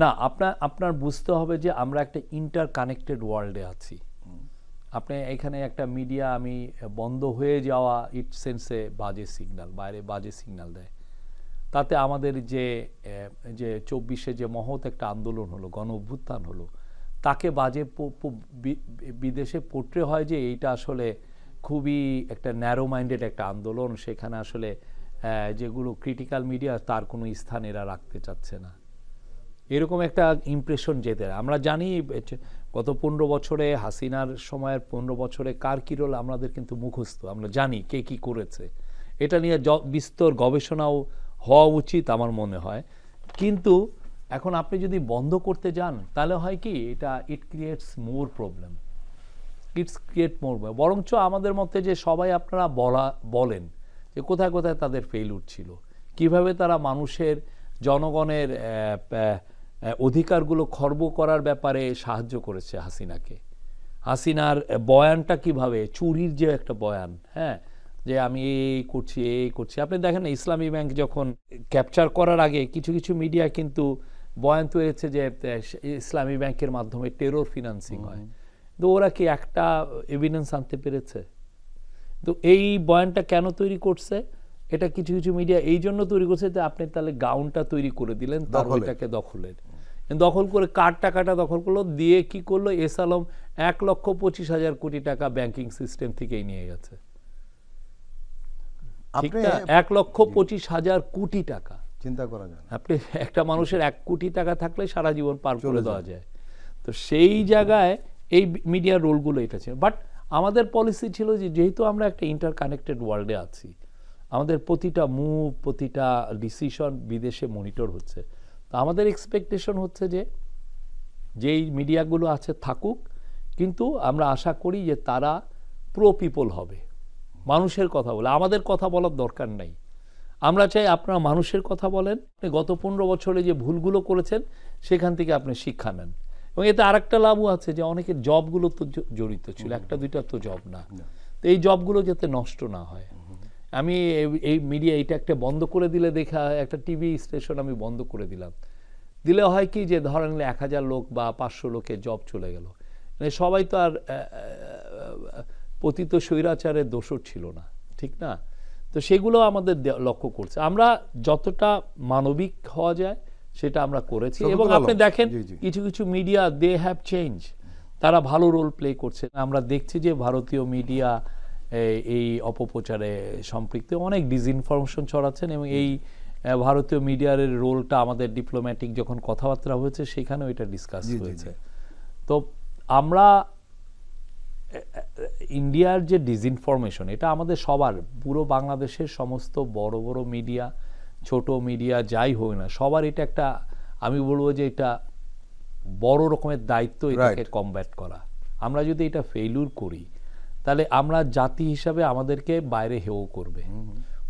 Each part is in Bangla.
না আপনার আপনার বুঝতে হবে যে আমরা একটা ইন্টার কানেক্টেড ওয়ার্ল্ডে আছি। আপনি এখানে একটা মিডিয়া আমি বন্ধ হয়ে যাওয়া ইট সেন্সে বাজে সিগনাল বাইরে বাজে সিগনাল দেয়। তাতে আমাদের যে যে চব্বিশে যে মহৎ একটা আন্দোলন হলো, গণ অভ্যুত্থান হলো, তাকে বাজে বিদেশে পোট্রে হয় যে এইটা আসলে খুবই একটা ন্যারো মাইন্ডেড একটা আন্দোলন, সেখানে আসলে যেগুলো ক্রিটিক্যাল মিডিয়া তার কোনো স্থান এরা রাখতে চাচ্ছে না। এরকম একটা ইমপ্রেশন যেতে আমরা জানি গত পনেরো বছরে হাসিনার সময়ের পনেরো বছরে কার কী রোল আমাদের কিন্তু মুখস্থ। আমরা জানি কে কি করেছে। এটা নিয়ে বিস্তর গবেষণাও হওয়া উচিত আমার মনে হয়। কিন্তু এখন আপনি যদি বন্ধ করতে যান, তাহলে হয় কি, এটা it creates more problem it's create more বরঞ্চ আমাদের মধ্যে যে সবাই আপনারা বলা, বলেন যে কোথায় কোথায় তাদের ফেইলুর ছিল। কীভাবে তারা মানুষের, জনগণের অধিকারগুলো খর্ব করার ব্যাপারে সাহায্য করেছে হাসিনাকে। হাসিনার বয়ানটা কীভাবে? চুরির যে একটা বয়ান হ্যাঁ? যে আমি এই করছি এই করছি। আপনি দেখেন ইসলামী ব্যাংক যখন ক্যাপচার করার আগে কিছু কিছু মিডিয়া কিন্তু বয়ান তৈরিছে যে ইসলামী ব্যাংকের মাধ্যমে টেরোর ফিনান্সিং হয়। তো ওরা কি একটা এভিডেন্স আনতে পেরেছে? তো এই বয়ানটা কেন তৈরি করছে? এটা কিছু কিছু মিডিয়া এই জন্য তৈরি করছে যে আপনি তাহলে গাউনটা তৈরি করে দিলেন তার দখলের। ওইটাকে দখলের। দখল করে কার টাকাটা দখল করল? দিয়ে কি করল? এস আলম এক লক্ষ পঁচিশ হাজার কোটি টাকা ব্যাংকিং সিস্টেম থেকেই নিয়ে গেছে? এক লক্ষ পঁচিশ হাজার কোটি টাকা। চিন্তা করা যায় আপনি একটা মানুষের এক কোটি টাকা থাকলে সারা জীবন পার করে দেওয়া যায়। তো সেই জায়গায় এই মিডিয়ার রোলগুলো এটা ছিল বাট আমাদের পলিসি ছিল যে যেহেতু আমরা একটা ইন্টার কানেক্টেড ওয়ার্ল্ডে আছি আমাদের প্রতিটা মুভ প্রতিটা ডিসিশন বিদেশে মনিটর হচ্ছে। তো আমাদের এক্সপেকটেশন হচ্ছে যে যেই মিডিয়াগুলো আছে থাকুক কিন্তু আমরা আশা করি যে তারা প্রো পিপল হবে। মানুষের কথা বলে আমাদের কথা বলার দরকার নাই। আমরা চাই আপনারা মানুষের কথা বলেন আপনি গত পনেরো বছরে যে ভুলগুলো করেছেন সেখান থেকে আপনি শিক্ষা নেন। এবং এতে আরেকটা লাভও আছে যে অনেকের জবগুলো তো জড়িত ছিল একটা দুইটা তো জব না। তো এই জবগুলো যাতে নষ্ট না হয়। আমি এই- মিডিয়া এইটা একটা বন্ধ করে দিলে দেখা একটা টিভি স্টেশন আমি বন্ধ করে দিলাম। দিলে হয় কি যে ধরেন এক হাজার লোক বা পাঁচশো লোকের জব চলে গেল। মানে সবাই তো আর পতিত স্বৈরাচারের দোষর ছিল না ঠিক না? তো সেগুলো আমাদের লক্ষ্য করছে। আমরা যতটা মানবিক হওয়া যায় সেটা আমরা করেছি এবং আপনি দেখেন। কিছু কিছু মিডিয়া দে হ্যাভ চেঞ্জ তারা ভালো রোল প্লে করছে। আমরা দেখছি যে ভারতীয় মিডিয়া এই অপপ্রচারে সম্পৃক্ত। অনেক ডিসইনফরমেশন ছড়াচ্ছেন এবং এই ভারতীয় মিডিয়ার রোলটা আমাদের ডিপ্লোম্যাটিক যখন কথাবার্তা হয়েছে সেখানেও এটা ডিসকাস হয়েছে। তো আমরা ইন্ডিয়ার যে ডিসইনফরমেশন এটা আমাদের সবার পুরো বাংলাদেশের সমস্ত বড় বড় মিডিয়া ছোট মিডিয়া যাই হোক না সবার এটা একটা আমি বলব যে এটা বড় রকমের দায়িত্ব এটাকে কমব্যাট করা। আমরা যদি এটা ফেইলুর করি তাহলে আমরা জাতি হিসাবে আমাদেরকে বাইরে হেও করবে।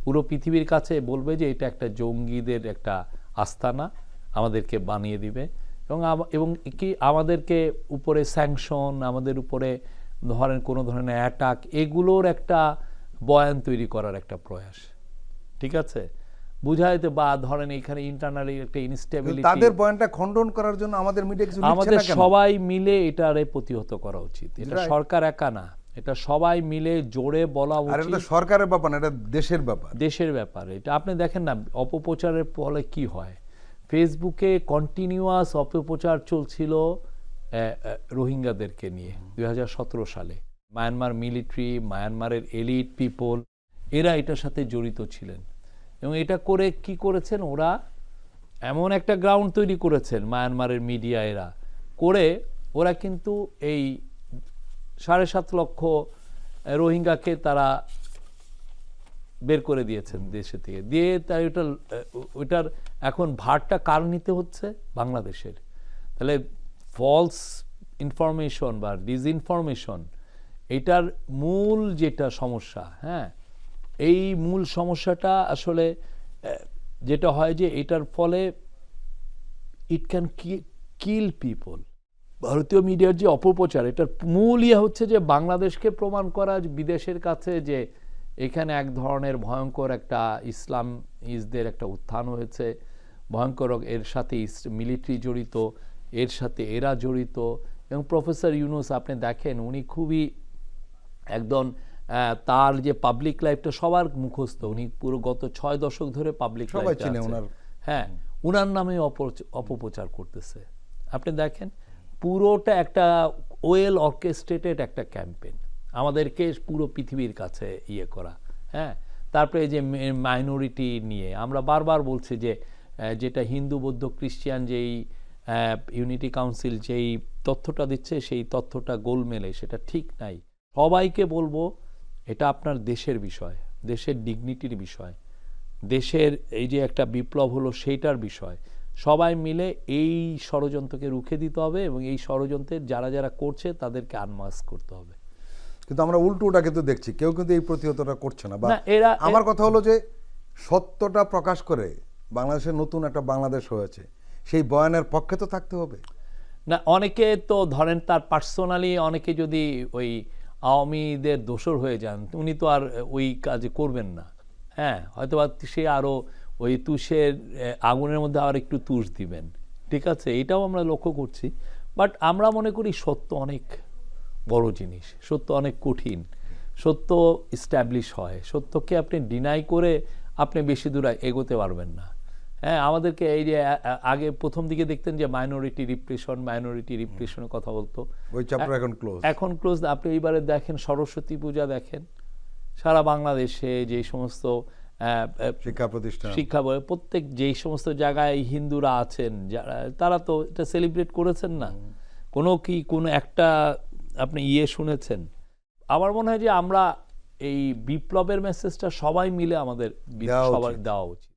পুরো পৃথিবীর কাছে বলবে যে এটা একটা জঙ্গিদের একটা আস্তানা আমাদেরকে বানিয়ে দিবে। এবং এবং কি আমাদেরকে উপরে স্যাংশন আমাদের উপরে ধরেন কোনো ধরনের অ্যাটাক এগুলোর একটা বয়ান তৈরি করার একটা প্রয়াস। ঠিক আছে? বুঝাইতে বা ধরেন এখানে ইন্টারনালি একটা ইনস্টেবিলিটি তাদের পয়েন্টটা খণ্ডন করার জন্য আমাদের মিডিয়া কিছু আমাদের সবাই মিলে এটারে প্রতিহত করা উচিত। এটা সরকার একা না। এটা সবাই মিলে জোরে বলা আর এটা উচিত। সরকারের ব্যাপার না এটা দেশের ব্যাপার। দেশের ব্যাপার। এটা আপনি দেখেন না অপপ্রচারের ফলে কি হয়? ফেসবুকে কন্টিনিউয়াস অপপ্রচার চলছিল রোহিঙ্গাদেরকে নিয়ে দু হাজার সতেরো সালে। মায়ানমার মিলিটারি মায়ানমারের এলিট পিপল এরা এটার সাথে জড়িত ছিলেন। এবং এটা করে কি করেছেন ওরা? এমন একটা গ্রাউন্ড তৈরি করেছেন মায়ানমারের মিডিয়া এরা। করে ওরা কিন্তু এই সাড়ে সাত লক্ষ রোহিঙ্গাকে তারা বের করে দিয়েছেন দেশে থেকে। দিয়ে তাই ওটা ওইটার এখন ভারটা কার নিতে হচ্ছে? বাংলাদেশের। তাহলে ফলস ইনফরমেশন বা ডিসইনফরমেশন এটার মূল যেটা সমস্যা হ্যাঁ? এই মূল সমস্যাটা আসলে যেটা হয় যে এটার ফলে ইট ক্যান কিল পিপল ভারতীয় মিডিয়ার যে অপপ্রচার এটার মূল ইয়ে হচ্ছে যে বাংলাদেশকে প্রমাণ করা বিদেশের কাছে যে এখানে এক ধরনের ভয়ঙ্কর একটা ইসলাম ইসদের একটা উত্থান হয়েছে ভয়ঙ্কর এর সাথে মিলিটারি জড়িত এর সাথে এরা জড়িত এবং প্রফেসর ইউনুস আপনি দেখেন উনি খুবই একদম তার যে পাবলিক লাইফটা সবার মুখস্থ উনি পুরো গত ছয় দশক ধরে পাবলিক ওনার। হ্যাঁ উনার নামে অপপ্রচার করতেছে আপনি দেখেন পুরোটা একটা ওয়েল অর্কেস্ট্রেটেড একটা ক্যাম্পেন আমাদেরকে পুরো পৃথিবীর কাছে ইয়ে করা হ্যাঁ? তারপরে এই যে মাইনরিটি নিয়ে, আমরা বারবার বলছি যে যেটা হিন্দু, বৌদ্ধ খ্রিস্টিয়ান যেই ইউনিটি কাউন্সিল যেই তথ্যটা দিচ্ছে, সেই তথ্যটা গোলমেলে, সেটা ঠিক নাই। সবাইকে বলব, এটা আপনার দেশের বিষয়, দেশের ডিগনিটির বিষয়। দেশের এই যে একটা বিপ্লব হলো, সেইটার বিষয়। সবাই মিলে এই ষড়যন্ত্রকে রুখে দিতে হবে এবং এই ষড়যন্ত্রের যারা যারা করছে তাদেরকে আনমাস্ক করতে হবে। কিন্তু আমরা উল্টোটা কিন্তু দেখছি কেউ কিন্তু এই প্রতিহতটা করছে না। বা এরা- আমার কথা হলো যে সত্যটা প্রকাশ করে বাংলাদেশের নতুন একটা বাংলাদেশ হয়েছে সেই বয়ানের পক্ষে তো থাকতে হবে। না অনেকে তো ধরেন তার পার্সোনালি অনেকে যদি ওই আওয়ামীদের দোষর হয়ে যান উনি তো আর ওই কাজ করবেন না। হ্যাঁ হয়তো বা সে আরও ওই তুষের আগুনের মধ্যে আর একটু তুষ দিবেন। ঠিক আছে? এটাও আমরা লক্ষ্য করছি। বাট আমরা মনে করি সত্য অনেক বড় জিনিস। সত্য অনেক কঠিন। সত্য ইস্টাবলিশ হয়। সত্যকে আপনি ডিনাই করে আপনি বেশি দূর এগোতে পারবেন না। হ্যাঁ আমাদেরকে এই যে আগে প্রথম দিকে দেখতেন যে মাইনরিটি রিপ্রেশন মাইনরিটি রিপ্রেশনের কথা বলতো। ওই চ্যাপ্টার এখন ক্লোজ এখন ক্লোজ আপনি এইবারে দেখেন সরস্বতী পূজা দেখেন। সারা বাংলাদেশে যে সমস্ত শিক্ষা প্রতিষ্ঠান। শিক্ষা প্রত্যেক যেই সমস্ত জায়গায় হিন্দুরা আছেন যারা তারা তো এটা সেলিব্রেট করেছেন না। কোনো কি কোনো একটা আপনি ইয়ে শুনেছেন। আমার মনে হয় যে আমরা এই বিপ্লবের মেসেজটা সবাই মিলে আমাদের সবার দেওয়া উচিত।